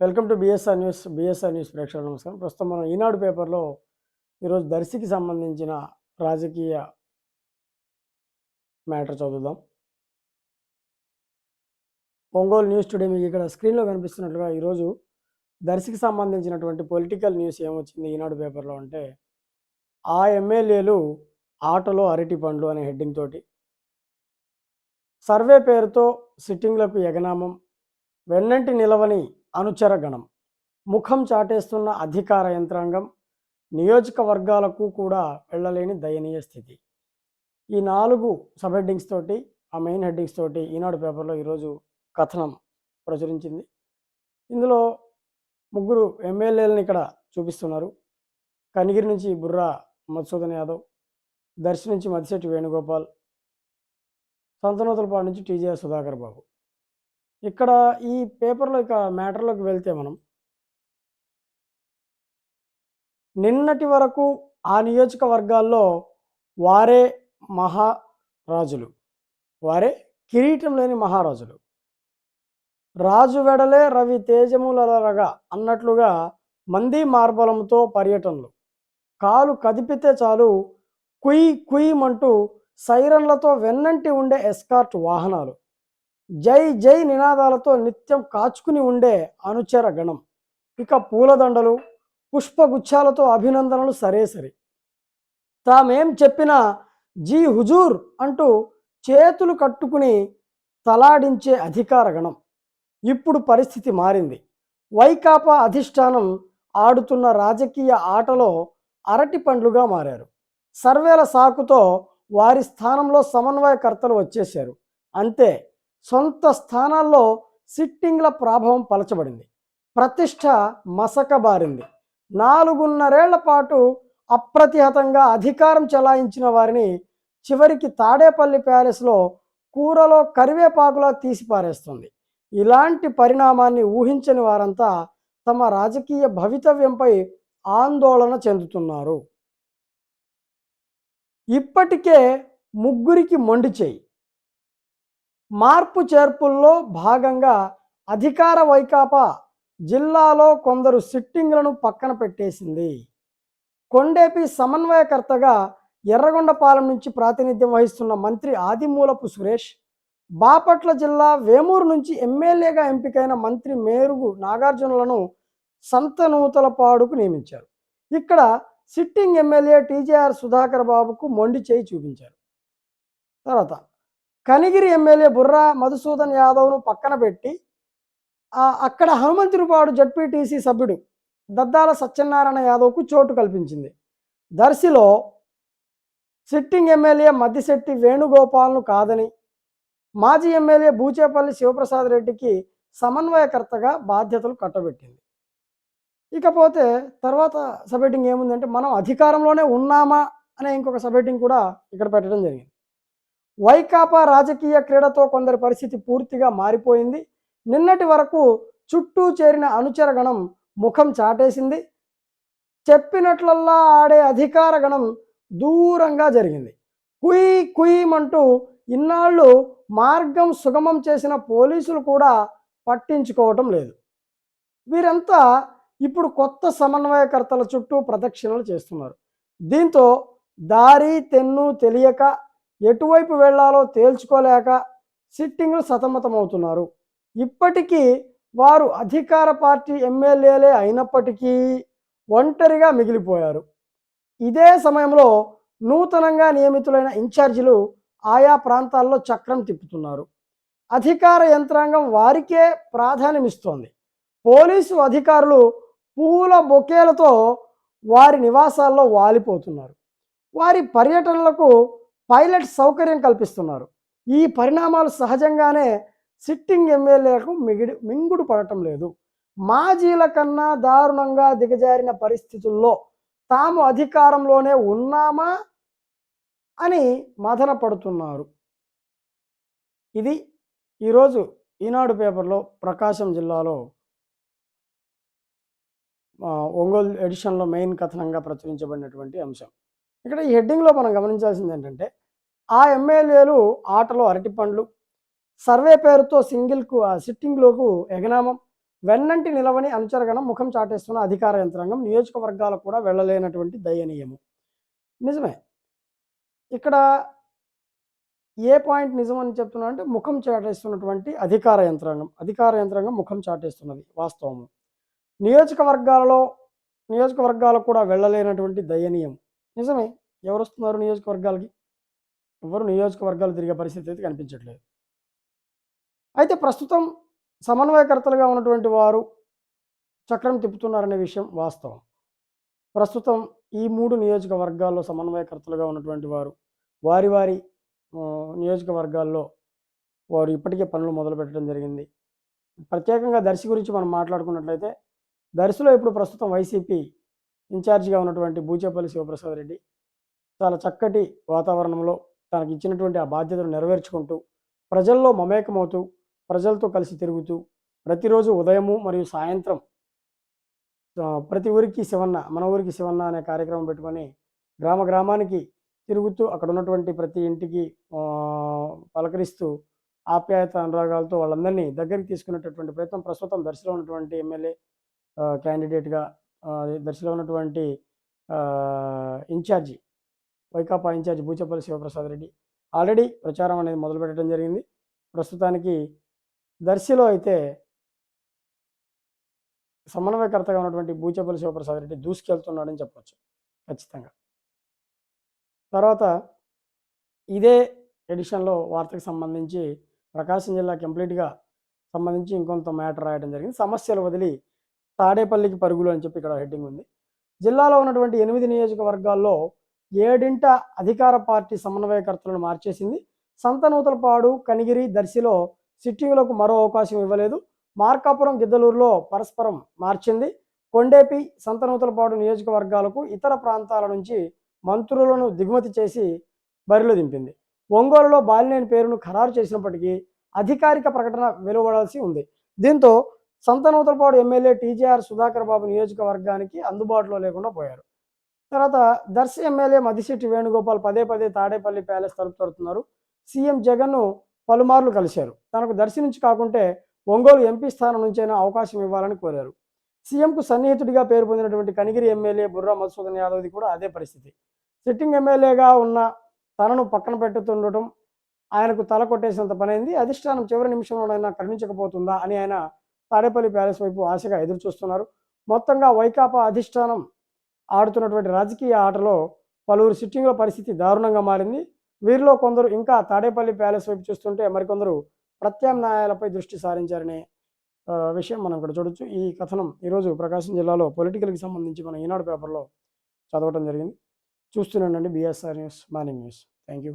Welcome to BSR news BSR news ప్రేక్షకులు నమస్కారం. ప్రస్తుతం మనం ఈనాడు పేపర్లో ఈరోజు దర్శికి సంబంధించిన రాజకీయ మ్యాటర్ చదువుదాం. ఒంగోలు న్యూస్ టుడే మీకు ఇక్కడ స్క్రీన్లో కనిపిస్తున్నట్లుగా ఈరోజు దర్శికి సంబంధించినటువంటి పొలిటికల్ న్యూస్ ఏమొచ్చింది ఈనాడు పేపర్లో అంటే ఆ ఎమ్మెల్యేలు ఆటలో అరటి పండ్లు అనే హెడ్డింగ్ తోటి సర్వే పేరుతో సిట్టింగ్లకు ఎగనామం వెన్నంటి నిలవని అనుచర గణం ముఖం చాటేస్తున్న అధికార యంత్రాంగం నియోజకవర్గాలకు కూడా వెళ్ళలేని దయనీయ స్థితి. ఈ నాలుగు సబ్ హెడ్డింగ్స్ తోటి ఆ మెయిన్ హెడ్డింగ్స్ తోటి ఈనాడు పేపర్లో ఈరోజు కథనం ప్రచురించింది. ఇందులో ముగ్గురు ఎమ్మెల్యేలను ఇక్కడ చూపిస్తున్నారు. కనిగిరి నుంచి బుర్రా మధుసూదన్ యాదవ్ దర్శి నుంచి మదిశెట్టి వేణుగోపాల్ సంతనూతలపాడు నుంచి టీజీఆర్ సుధాకర్ బాబు. ఇక్కడ ఈ పేపర్లో ఇక మ్యాటర్లోకి వెళ్తే మనం నిన్నటి వరకు ఆ నియోజకవర్గాల్లో వారే మహారాజులు. వారే కిరీటం లేని మహారాజులు. రాజు వెడలే రవి తేజములరగా అన్నట్లుగా మంది మార్బలంతో పర్యటనలు. కాలు కదిపితే చాలు కుయ్ కుయ్యమంటూ సైరన్లతో వెన్నంటి ఉండే ఎస్కార్ట్ వాహనాలు. జై జై నినాదాలతో నిత్యం కాచుకుని ఉండే అనుచర గణం. ఇక పూలదండలు పుష్పగుచ్చాలతో అభినందనలు సరే సరి. తామేం చెప్పినా జీ హుజూర్ అంటూ చేతులు కట్టుకుని తలాడించే అధికార గణం. ఇప్పుడు పరిస్థితి మారింది. వైకాపా అధిష్టానం ఆడుతున్న రాజకీయ ఆటలో అరటి పండ్లుగా మారారు. సర్వేల సాకుతో వారి స్థానంలో సమన్వయకర్తలు వచ్చేశారు. అంతే సొంత స్థానాల్లో సిట్టింగ్ల ప్రభావం పలచబడింది. ప్రతిష్ట మసకబారింది. నాలుగున్నరేళ్ళ పాటు అప్రతిహతంగా అధికారం చెలాయించిన వారిని చివరికి తాడేపల్లి ప్యాలెస్లో కూరలో కరివేపాకులా తీసిపారేస్తుంది. ఇలాంటి పరిణామాన్ని ఊహించని వారంతా తమ రాజకీయ భవితవ్యంపై ఆందోళన చెందుతున్నారు. ఇప్పటికే ముగ్గురికి మొండి చేయి. మార్పు చేర్పుల్లో భాగంగా అధికార వైకాపా జిల్లాలో కొందరు సిట్టింగ్లను పక్కన పెట్టేసింది. కొండేపి సమన్వయకర్తగా ఎర్రగొండపాలెం నుంచి ప్రాతినిధ్యం వహిస్తున్న మంత్రి ఆదిమూలపు సురేష్ బాపట్ల జిల్లా వేమూరు నుంచి ఎమ్మెల్యేగా ఎంపికైన మంత్రి మేరుగు నాగార్జునులను సంతనూతలపాడుకు నియమించారు. ఇక్కడ సిట్టింగ్ ఎమ్మెల్యే టీజేఆర్ సుధాకర్ బాబుకు మొండి చేయి చూపించారు. తర్వాత కనిగిరి ఎమ్మెల్యే బుర్రా మధుసూదన్ యాదవ్ను పక్కన పెట్టి అక్కడ హనుమంతునిపాడు జడ్పీటీసీ సభ్యుడు దద్దాల సత్యనారాయణ యాదవ్కు చోటు కల్పించింది. దర్శిలో సిట్టింగ్ ఎమ్మెల్యే మద్దిశెట్టి వేణుగోపాల్ను కాదని మాజీ ఎమ్మెల్యే బూచేపల్లి శివప్రసాద్ రెడ్డికి సమన్వయకర్తగా బాధ్యతలు కట్టబెట్టింది. ఇకపోతే తర్వాత సబెట్టింగ్ ఏముందంటే మనం అధికారంలోనే ఉన్నామా అనే ఇంకొక సబెట్టింగ్ కూడా ఇక్కడ పెట్టడం జరిగింది. వైకాపా రాజకీయ క్రీడతో కొందరి పరిస్థితి పూర్తిగా మారిపోయింది. నిన్నటి వరకు చుట్టూ చేరిన అనుచర గణం ముఖం చాటేసింది. చెప్పినట్లల్లా ఆడే అధికార గణం దూరంగా జరిగింది. కుయ్ కుయ్యమంటూ ఇన్నాళ్ళు మార్గం సుగమం చేసిన పోలీసులు కూడా పట్టించుకోవటం లేదు. వీరంతా ఇప్పుడు కొత్త సమన్వయకర్తల చుట్టూ ప్రదక్షిణలు చేస్తున్నారు. దీంతో దారి తెన్ను తెలియక ఎటువైపు వెళ్ళాలో తేల్చుకోలేక సిట్టింగ్లు సతమతమవుతున్నారు. ఇప్పటికీ వారు అధికార పార్టీ ఎమ్మెల్యేలే అయినప్పటికీ ఒంటరిగా మిగిలిపోయారు. ఇదే సమయంలో నూతనంగా నియమితులైన ఇన్ఛార్జీలు ఆయా ప్రాంతాల్లో చక్రం తిప్పుతున్నారు. అధికార యంత్రాంగం వారికే ప్రాధాన్యమిస్తోంది. పోలీసు అధికారులు పూల బొకేలతో వారి నివాసాల్లో వాలిపోతున్నారు. వారి పర్యటనలకు పైలట్ సౌకర్యం కల్పిస్తున్నారు. ఈ పరిణామాలు సహజంగానే సిట్టింగ్ ఎమ్మెల్యేలకు మిగిడి మింగుడు పడటం లేదు. మాజీల కన్నా దారుణంగా దిగజారిన పరిస్థితుల్లో తాము అధికారంలోనే ఉన్నామా అని మదన పడుతున్నారు. ఇది ఈరోజు ఈనాడు పేపర్లో ప్రకాశం జిల్లాలో ఒంగోలు ఎడిషన్లో మెయిన్ కథనంగా ప్రచురించబడినటువంటి అంశం. ఇక్కడ ఈ హెడ్డింగ్లో మనం గమనించాల్సింది ఏంటంటే ఆ ఎమ్మెల్యేలు ఆటలో అరటి పండ్లు సర్వే పేరుతో సింగిల్కు ఆ సిట్టింగ్లోకు ఎగనామం వెన్నంటి నిలవని అనుచరగణం ముఖం చాటేస్తున్న అధికార యంత్రాంగం నియోజకవర్గాలకు కూడా వెళ్ళలేనటువంటి దయనీయము. నిజమే. ఇక్కడ ఏ పాయింట్ నిజం అని చెప్తున్నా అంటే ముఖం చాటేస్తున్నటువంటి అధికార యంత్రాంగం అధికార యంత్రాంగం ముఖం చాటేస్తున్నది వాస్తవము. నియోజకవర్గాలలో నియోజకవర్గాలకు కూడా వెళ్ళలేనటువంటి దయనీయం నిజమే. ఎవరు వస్తున్నారు నియోజకవర్గాలకి? ఎవరు నియోజకవర్గాలు తిరిగే పరిస్థితి అయితే కనిపించట్లేదు. అయితే ప్రస్తుతం సమన్వయకర్తలుగా ఉన్నటువంటి వారు చక్రం తిప్పుతున్నారనే విషయం వాస్తవం. ప్రస్తుతం ఈ మూడు నియోజకవర్గాల్లో సమన్వయకర్తలుగా ఉన్నటువంటి వారు వారి వారి నియోజకవర్గాల్లో వారు ఇప్పటికే పనులు మొదలు పెట్టడం జరిగింది. ప్రత్యేకంగా దర్శి గురించి మనం మాట్లాడుకున్నట్లయితే దర్శిలో ఇప్పుడు ప్రస్తుతం వైసీపీ ఇన్ఛార్జిగా ఉన్నటువంటి బూచేపల్లి శివప్రసాద్ రెడ్డి చాలా చక్కటి వాతావరణంలో తనకి ఇచ్చినటువంటి ఆ బాధ్యతను నెరవేర్చుకుంటూ ప్రజల్లో మమేకమవుతూ ప్రజలతో కలిసి తిరుగుతూ ప్రతిరోజు ఉదయము మరియు సాయంత్రం ప్రతి ఊరికి శివన్న మన ఊరికి శివన్న అనే కార్యక్రమం పెట్టుకొని గ్రామ గ్రామానికి తిరుగుతూ అక్కడ ఉన్నటువంటి ప్రతి ఇంటికి పలకరిస్తూ ఆప్యాయత అనురాగాలతో వాళ్ళందరినీ దగ్గరికి తీసుకునేటటువంటి ప్రయత్నం ప్రస్తుతం దర్శనం ఉన్నటువంటి ఎమ్మెల్యే క్యాండిడేట్గా దర్శిలో ఉన్నటువంటి incharge Vaikapa incharge Boochapalli Sivaprasad Reddy. Already ప్రచారం అనేది మొదలు పెట్టడం జరిగింది. ప్రస్తుతానికి దర్శిలో అయితే సమన్వయకర్తగా ఉన్నటువంటి బూచపల్లి శివప్రసాద్ రెడ్డి దూసుకెళ్తున్నాడని చెప్పవచ్చు ఖచ్చితంగా. తర్వాత ఇదే ఎడిషన్లో వార్తకు సంబంధించి ప్రకాశం జిల్లా కంప్లీట్గా సంబంధించి ఇంకొంత మ్యాటర్ రాయడం జరిగింది. సమస్యలు వదిలి తాడేపల్లికి పరుగులు అని చెప్పి ఇక్కడ హెడ్డింగ్ ఉంది. జిల్లాలో ఉన్నటువంటి ఎనిమిది నియోజకవర్గాల్లో ఏడింట అధికార పార్టీ సమన్వయకర్తలను మార్చేసింది. సంతనూతలపాడు కనిగిరి దర్శిలో సిట్టింగులకు మరో అవకాశం ఇవ్వలేదు. మార్కాపురం గిద్దలూరులో పరస్పరం మార్చింది. కొండేపి సంతనూతలపాడు నియోజకవర్గాలకు ఇతర ప్రాంతాల నుంచి మంత్రులను దిగుమతి చేసి బరిలో దింపింది. ఒంగోలులో బాలినేని పేరును ఖరారు చేసినప్పటికీ అధికారిక ప్రకటన వెలువడాల్సి ఉంది. దీంతో సంతనూతలపాడు ఎమ్మెల్యే టీజీఆర్ సుధాకర్ బాబు నియోజకవర్గానికి అందుబాటులో లేకుండా పోయారు. తర్వాత దర్శి ఎమ్మెల్యే మదిశెట్టి వేణుగోపాల్ పదే పదే తాడేపల్లి ప్యాలెస్ తలుపు తడుతున్నారు. సీఎం జగన్ను పలుమార్లు కలిశారు. తనకు దర్శి నుంచి కాకుంటే ఒంగోలు ఎంపీ స్థానం నుంచైనా అవకాశం ఇవ్వాలని కోరారు. సీఎంకు సన్నిహితుడిగా పేరు పొందినటువంటి కనిగిరి ఎమ్మెల్యే బుర్రా మధుసూదన్ యాదవ్ది కూడా అదే పరిస్థితి. సిట్టింగ్ ఎమ్మెల్యేగా ఉన్న తనను పక్కన పెట్టుతుండటం ఆయనకు తల కొట్టేసినంత పనైంది. అధిష్టానం చివరి నిమిషంలోనైనా కరుణించకపోతుందా అని ఆయన తాడేపల్లి ప్యాలెస్ వైపు ఆశగా ఎదురు చూస్తున్నారు మొత్తంగా వైకాపా అధిష్టానం ఆడుతున్నటువంటి రాజకీయ ఆటలో పలువురు సిట్టింగ్ల పరిస్థితి దారుణంగా మారింది. వీరిలో కొందరు ఇంకా తాడేపల్లి ప్యాలెస్ వైపు చూస్తుంటే మరికొందరు ప్రత్యామ్నాయాలపై దృష్టి సారించారనే విషయం మనం ఇక్కడ చూడొచ్చు. ఈ కథనం ఈరోజు ప్రకాశం జిల్లాలో పొలిటికల్కి సంబంధించి మన ఈనాడు పేపర్లో చదవటం జరిగింది. చూస్తున్నానండి BSR news morning news. Thank you